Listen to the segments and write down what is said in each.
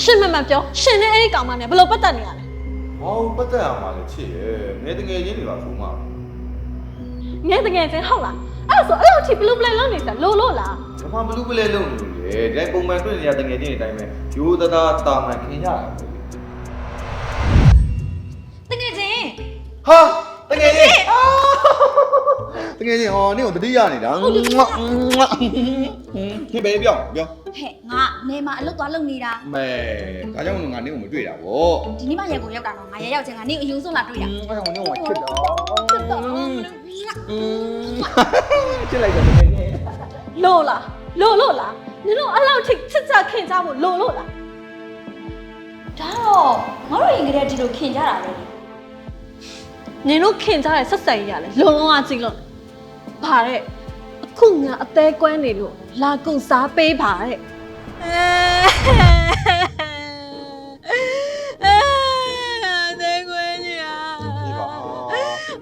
ရှင်မမပြောရှင်နဲ့အဲ့ဒီကောင်မနဲ့ဘယ်လိုပတ်သက်နေရလဲ။ဟောပတ်သက်ရမှာလေချစ်ရဲ့။ငယ်တငယ်ချင်းတွေပါဆိုမှငယ်တကယ်ချင်းဟုတ်လားအဲ့ဒါဆိုအဲ့လိုအထိဘလူးပလဲလုံးနေစလို့လို့လား။ဘာမှဘလူးပလဲလုံးနေလို့လေ။ဒီတိုင်းပုံမှန်တွေ့နေရတငယ်ချင်းတွေအတိုင်းပဲရိုးသားသားတာမှန်ခင်ကြတာပဲတကယ်ချင်း။ဟာတငယ်ချင်းတ ငယ်ချင်းဟောနင့်ကိုတတိယနေတာ။ဒီပဲပြောပြောဟဲ့ငါနေမှာအလုပ်သွားလုပ်နေတာ။မဲဒါကြောင့်ငါနင့်ကိုမတွေ့တာဗောဒီနေ့မှရေကိုရောက်တာတော့ငါရေရောက်ချင်းငါနေအယူဆုံးလာတွေ့တာ။အဲ့ကောင်နင့်ကိုချစ်တာချစ်တော့။ချစ်လိုက်တယ်တငယ်ချင်းလို့လားလို့လို့လားနင်တို့အဲ့လောက်ထိချစ်ကြခင်ကြဖို့လို့လို့လားဒါတော့ငါတို့ရင်ကလေးဒီလိုခင်ကြတာပဲလေနင်တို့ခင်ကြတဲ့ဆက်ဆံရေးရလဲလုံလုံးအကြည့်လို့ ဗါတဲ့အခုငါအသေးကွမ်းနေလို့လာကုန်စားပေးပါတဲ့အဲသေးကွမ်းနေရ ဒီပါ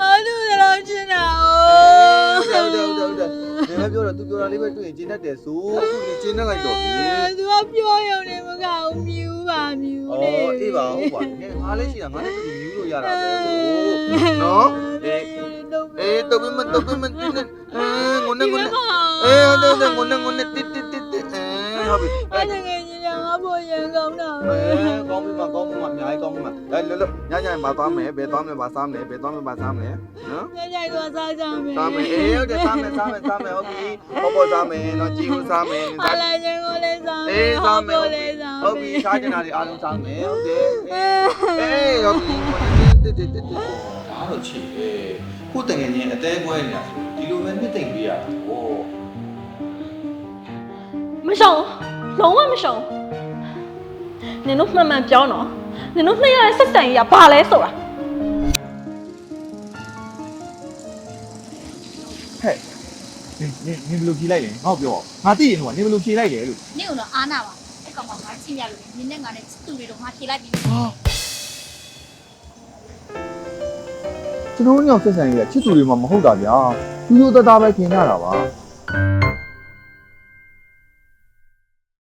အော်သူတို့ချင်တာ ဟုတ်တယ်ဟုတ်တယ်ဟုတ်တယ်။ဒီမှာပြောတော့ तू ပြောတာလေးပဲတွေ့ရင်ကျင်းတတ်တယ်ဆို။သူကျင်းတတ်လိုက်တော့ပြီ။ သူကပြောရုံနဲ့မကဘူးမြူးပါမြူး อ๋อ လေ အေးပါဟုတ်ပါငယ်ငါလည်းရှိတာငါလည်းတူမြူးလို့ရတာပဲဟိုနော်အေးအေးတော့မတော့မတင်းနေအဲငုံနေငုံနေအေး ဟုတ်တယ်ငုံနေငုံနေတစ်တစ်တစ်တစ်အဲဟုတ်ပြီအဲ့ဒါငယ်ကြီးကငါပေါ်ရန်ကောင်းတာအဲကောင်းပြီမကောင်းပြီမအများကြီးကောင်းပြီမအဲလောလောညညမှာသွားမယ်ဘယ်သွားမလဲဘာစားမလဲဘယ်သွားမလဲဘာစားမလဲနော်ညညကစားကြမယ်စားမယ်အေးဟုတ်တယ်စားမယ်စားမယ်စားမယ်ဟုတ်ပြီပေါ်ပေါ်စားမယ်နော်ကြည့်ဦးစားမယ်ဟာလာခြင်းကိုလည်းစားမယ်အေးစားမယ်လည်းစားဟုတ်ပြီစားချင်တာတွေအားလုံးစားမယ်ဟုတ်တယ်အေးဟုတ်ပြီတစ်တစ်တစ်တစ်ဒါတော့ချစ်ရဲ့ခုတကယ်ချင်းအသေးကွဲနေတာဆိုဒီလိုပဲနှစ်သိမ့်ပေးရတာဟော မရှောင်လုံးဝမရှောင်နင်တို့မှန်မှန်ပြောနော်နင်တို့နှစ်ရတဲ့ဆက်ဆံရေးကဘာလဲဆိုတာဟဲ့နင်နင်နင်ဘယ်လိုဖြေလိုက်လဲငါ့ကိုပြောငါသိရင်ဟိုကနင်ဘယ်လိုဖြေလိုက်လဲလို့နေကတော့အားနာပါအဲ့ကောင်ကငါချင်းရလို့နင်းနဲ့ငါနဲ့တူတွေတော့ငါဖြေလိုက်ပြီကျွန်တော်တို့ညောင်ဆက်ဆံရေးကချစ်သူတွေမှမဟုတ်တာဗျာသူတို့တသားပဲခင်ကြတာပါ